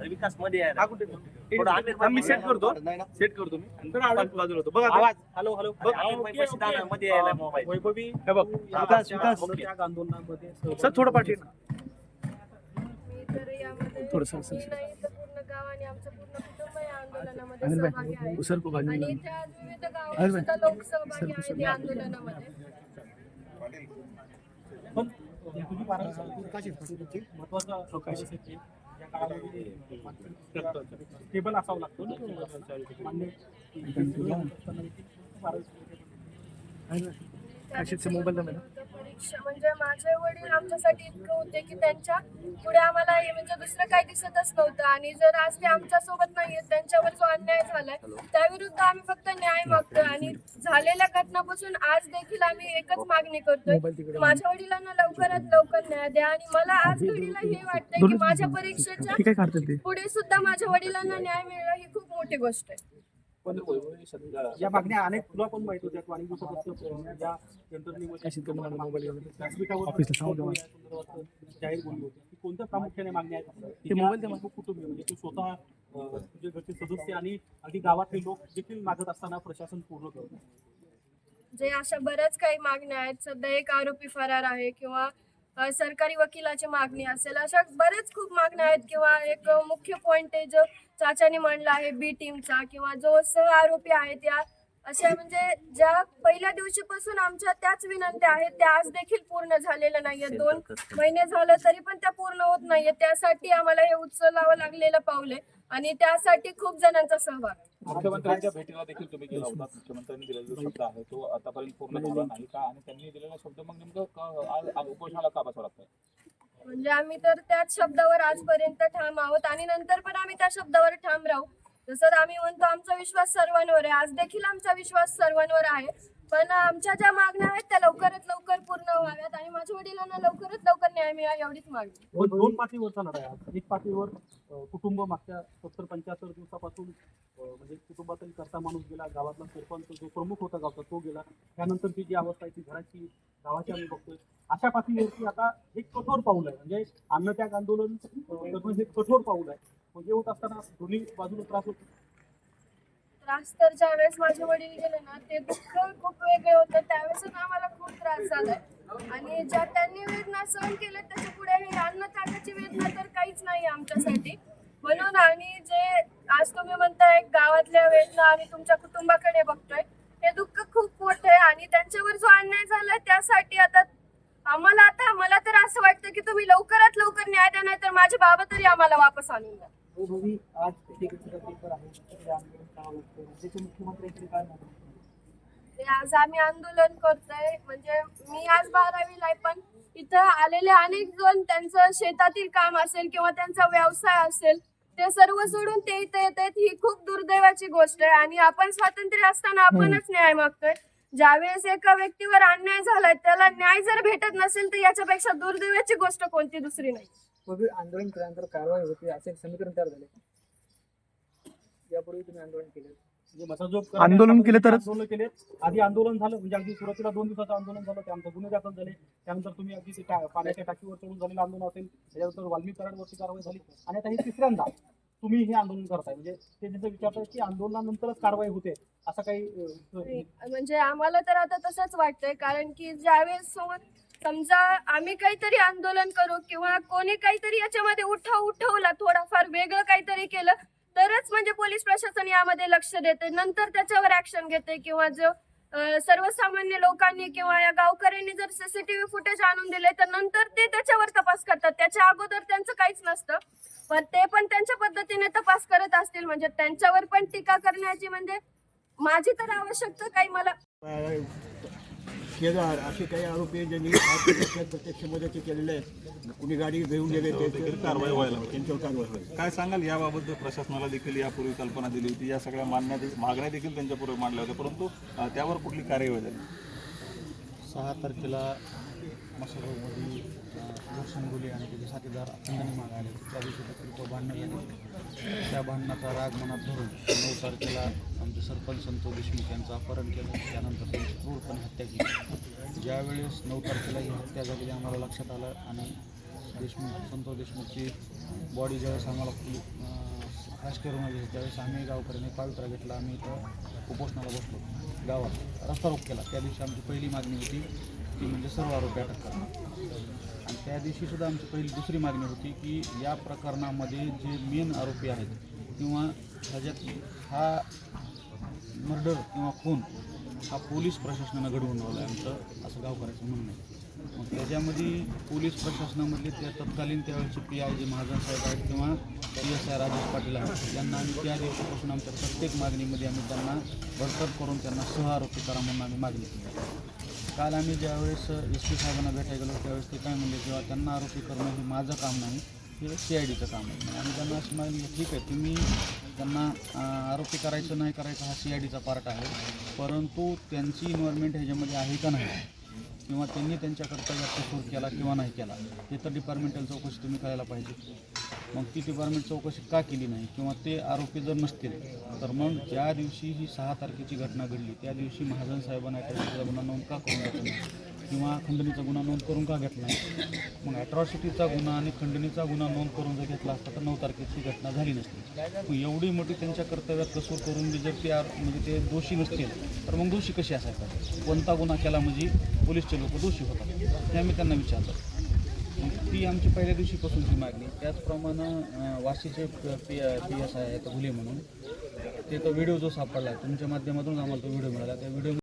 विकासमध्ये आम्ही मी सेट करतो सेट करतो मी बाजूला होतो बघा आवाज हॅलो हॅलो मध्ये यायला मोबाईल वैभवी हे बघ विकास विकास आंदोलनामध्ये सर थोडं पाठी थोडस थोडंसं आंदोलनामध्ये स्टेबल असावं लागतो मोबाईल. परीक्षा म्हणजे माझे वडील आमच्यासाठी इतकं होते की त्यांच्या पुढे आम्हाला हे म्हणजे दुसरं काही दिसतच नव्हतं. आणि जर आज ते आमच्यासोबत नाहीये त्यांच्यावर जो अन्याय झालाय त्याविरुद्ध आम्ही फक्त न्याय मागतोय. आणि झालेल्या घटनापासून आज देखील आम्ही एकच मागणी करतोय. माझ्या वडिलांना लवकरात लवकर न्याय द्या आणि मला आज घडीला हे वाटतंय की माझ्या परीक्षेच्या पुढे सुद्धा माझ्या वडिलांना न्याय मिळणं ही खूप मोठी गोष्ट आहे. या मागण्या अनेक तुला पण माहीत होत्या. तू अनेक दिवसापासून या शेतकऱ्यांना मोबाईल घेऊन? येतो. व्यासपीठावर जाहीर बोलली होती. की कोणत्या प्रामुख्याने मागण्या आहेत? ते मोबाईल कुटुंबीय म्हणजे तू स्वतः तुझे घरचे सदस्य आणि अगदी गावातले लोक देखील मागत असताना प्रशासन पूर्ण करत. नाही. जे अशा बऱ्याच काही मागण्या आहेत सध्या एक आरोपी फरार आहे किंवा सरकारी वकिलाची मागणी असेल अशा बरेच खूप मागण्या आहेत किंवा एक मुख्य पॉइंट आहे जो चाचाने मांडला आहे बी टीमचा किंवा जो सह आरोपी आहे त्या अशा म्हणजे ज्या पहिल्या दिवशीपासून आमच्या त्याच विनंत्या आहेत त्या आज देखील पूर्ण झालेल्या नाहीये दोन महिने झालं तरी पण त्या पूर्ण होत नाहीये त्यासाठी आम्हाला हे उचलावं लागलेलं पावले आणि त्यासाठी खूप जणांचा सहभाग आहे. मुख्यमंत्र्यांच्या भेटीला देखील तुम्ही गेला होता. मुख्यमंत्र्यांनी दिलेला जो शब्द आहे तो आतापर्यंत पूर्ण झाला नाही का? आणि त्यांनी दिलेला शब्द मग नेमकं आज उपोषणाला का बसावं लागतंय? म्हणजे आम्ही तर त्याच शब्दावर आजपर्यंत ठाम आहोत आणि नंतर पण आम्ही त्या शब्दावर ठाम राहू. जसं आम्ही म्हणतो आमचा विश्वास सर्वांवर आहे. आज देखील आमचा विश्वास सर्वांवर आहे. पण आमच्या ज्या मागण्या आहेत त्या लवकरात लवकर पूर्ण व्हाव्यात आणि माझ्या वडिलांना लवकरात लवकर न्याय मिळा एवढीच मागणी दोन दोन चालणार लढा आहे. आज. एक पातळीवर कुटुंब मागच्या सत्तर पंच्याहत्तर दिवसापासून म्हणजे कुटुंबातील करता माणूस गेला गावातला सरपंच जो प्रमुख होता गावचा तो गेला. त्यानंतरची जी अवस्था आहे ती घराची गावाची आम्ही बघतोय. अशा पातळीवरती आता एक कठोर पाऊल आहे. म्हणजे अन्नत्याग आंदोलन अं, करणं हे कठोर पाऊल आहे. म्हणजे होत असताना दोन्ही बाजूला त्रास होतो. त्रास तर ज्यावेळेस माझे वडील गेले ना ते दुःख खूप वेगळे होतं. त्यावेळेस आम्हाला खूप त्रास झालाय आणि ज्या त्यांनी वेदना सहन केल्या त्याच्या पुढे हे अन्न ताटाची वेदना तर काहीच नाही आमच्यासाठी. म्हणून आणि जे आज तुम्ही म्हणताय गावातल्या वेदना आणि तुमच्या कुटुंबाकडे बघतोय हे दुःख खूप मोठं आहे. आणि त्यांच्यावर जो अन्याय झालाय त्यासाठी आता आम्हाला आता मला तर असं वाटतं की तुम्ही लवकरात लवकर न्याय द्या नाही तर माझे बाबा तरी आम्हाला वापस आणून द्या. हो, भूमी आज एकेकाचा पेपर आहे ते आंदोलन मुख्यमंत्र्यांकडे काय मागणी ते आज आम्ही आंदोलन करतोय. म्हणजे मी आज बारावीला आहे पण इथं आलेले अनेक जण त्यांचं शेतातील काम असेल किंवा त्यांचा व्यवसाय असेल ते सर्व सोडून ते इथे येत आहेत ही खूप दुर्दैवाची गोष्ट आहे. आणि आपण स्वातंत्र्य असताना आपणच न्याय मागतोय. ज्यावेळेस एका व्यक्तीवर अन्याय झालाय त्याला न्याय जर भेटत नसेल तर याच्यापेक्षा दुर्दैवाची गोष्ट कोणती? दुसरी नाही. आंदोलन केल्यानंतर कारवाई होती असे एक समीकरण तयार झाले. यापूर्वी तुम्ही आंदोलन केले. आंदोलन केलं तरच- आंदोलन केले. आधी आंदोलन झालं म्हणजे अगदी सुरुवातीला दोन दिवसाचं आंदोलन झालं त्यानंतर गुन्हे दाखल झाले. त्यानंतर तुम्ही अगदी ते पाण्याच्या टाकीवर चढून झालेलं आंदोलन असेल त्याच्यानंतर वाल्मी कराडवरती कारवाई झाली. आणि आता हे तिसऱ्यांदा तुम्ही हे आंदोलन करताय. म्हणजे ते तिथं विचारताय की आंदोलनानंतरच कारवाई होते असं काही म्हणजे आम्हाला तर आता तसंच वाटतंय. कारण की ज्यावेळेस समज- समजा आम्ही काहीतरी आंदोलन करू किंवा कोणी काहीतरी याच्यामध्ये उठाव उठवला थोडाफार वेगळं काहीतरी केलं तरच म्हणजे पोलीस प्रशासन यामध्ये लक्ष देते. नंतर त्याच्यावर ऍक्शन घेते किंवा जो सर्वसामान्य लोकांनी किंवा या गावकऱ्यांनी जर सीसीटीव्ही फुटेज आणून दिले तर नंतर ते त्याच्यावर तपास करतात. त्याच्या अगोदर त्यांचं काहीच नसतं. पण ते पण त्यांच्या पद्धतीने तपास करत असतील. म्हणजे त्यांच्यावर पण टीका करण्याची म्हणजे माझी तर आवश्यकता काही मला केदार असे काही आरोपी ज्यांनी प्रत्यक्ष मदती केलेले आहेत कुणी गाडी घेऊन गेले ते कारवाई व्हायला त्यांच्यावर कारवाई होईल काय सांगाल? याबाबत प्रशासनाला देखील यापूर्वी कल्पना दिली होती. या सगळ्या मान्य मागण्या देखील त्यांच्यापूर्वी मांडल्या होत्या. परंतु त्यावर कुठली कार्यवाही झाली? सहा तारखेला मसालामध्ये संगोली आणि त्याचे साथीदार खंडणी मागे आले त्या दिवशी तो भांडणं झाले. त्या भांडणाचा राग मनात धरून नऊ तारखेला आमचे सरपंच संतोष देशमुख यांचं अपहरण केलं. त्यानंतर त्यांची क्रूरपणे हत्या केली. ज्यावेळेस नऊ तारखेला ही हत्या झालेली आम्हाला लक्षात आलं आणि देशमुख संतोष देशमुखची बॉडी ज्यावेळेस आम्हाला राजकीय रुग्णालय त्यावेळेस आम्ही गावकऱ्यांनी पावित्रा घेतला. आम्ही इथं उपोषणाला बसलो. गावात रस्ता रोक केला. त्या दिवशी आमची पहिली मागणी होती ती म्हणजे सर्व आरोपी अटक करणं आणि त्या दिवशी सुद्धा आमची पहिली दुसरी मागणी होती की या प्रकरणामध्ये जे मेन आरोपी आहेत किंवा ह्याच्यात हा मर्डर किंवा खून हा पोलीस प्रशासनानं घडवून लावला आहे आमचं असं गावकऱ्याचं म्हणणं आहे. मग त्याच्यामध्ये पोलीस प्रशासनामधले त्या तत्कालीन त्यावेळेचे पी आय जे महाजन साहेब आहेत किंवा P S I Rajesh Patil आहेत यांना आम्ही त्या दिवसापासून आमच्या प्रत्येक मागणीमध्ये आम्ही त्यांना बडतर्फ करून त्यांना सहआरोपी करा म्हणून आम्ही मागणी केली. काल आम्ही ज्यावेळेस एस पी साहेबांना भेटायला गेलो त्यावेळेस ते काय म्हणले किंवा त्यांना आरोपी करणं हे माझं काम नाही हे सी आय डीचं काम आहे. म्हणजे आणि त्यांना असं मागणी ठीक आहे तुम्ही त्यांना आरोपी करायचं नाही करायचं हा सी आय डीचा पार्ट आहे परंतु त्यांची इन्व्हॉल्वमेंट ह्याच्यामध्ये आहे का नाही? किंवा त्यांनी त्यांच्या कर्तव्यात कसूर केला किंवा नाही केला हे तर डिपार्टमेंटल चौकशी तुम्ही करायला पाहिजे. मग ती डिपार्टमेंट चौकशी का केली नाही किंवा ते आरोपी जर नसतील तर मग ज्या दिवशी ही सहा तारखेची घटना घडली त्या दिवशी महाजन साहेबांना गुन्हा नोंद का करून घेतला किंवा खंडणीचा गुन्हा नोंद करून का घेतला मग अॅट्रॉसिटीचा गुन्हा आणि खंडणीचा गुन्हा नोंद करून जर घेतला असता तर नऊ तारखेची घटना झाली नसती. मग एवढी मोठी त्यांच्या कर्तव्यात कसूर करून बी जर ते आर- म्हणजे ते दोषी नसतील तर मग दोषी कशी असायचा? कोणता गुन्हा केला म्हणजे पोलीसचे लोक दोषी होतात? हे आम्ही त्यांना विचारलं मग ती आमची पहिल्या दिवशीपासूनची मागणी. त्याचप्रमाणे वाशीचे पी पी एस आय आहेत घुले म्हणून. ते तो व्हिडिओ जो सापडला तुमच्या माध्यमातून आम्हाला तो व्हिडिओ मिळाला. त्या व्हिडिओ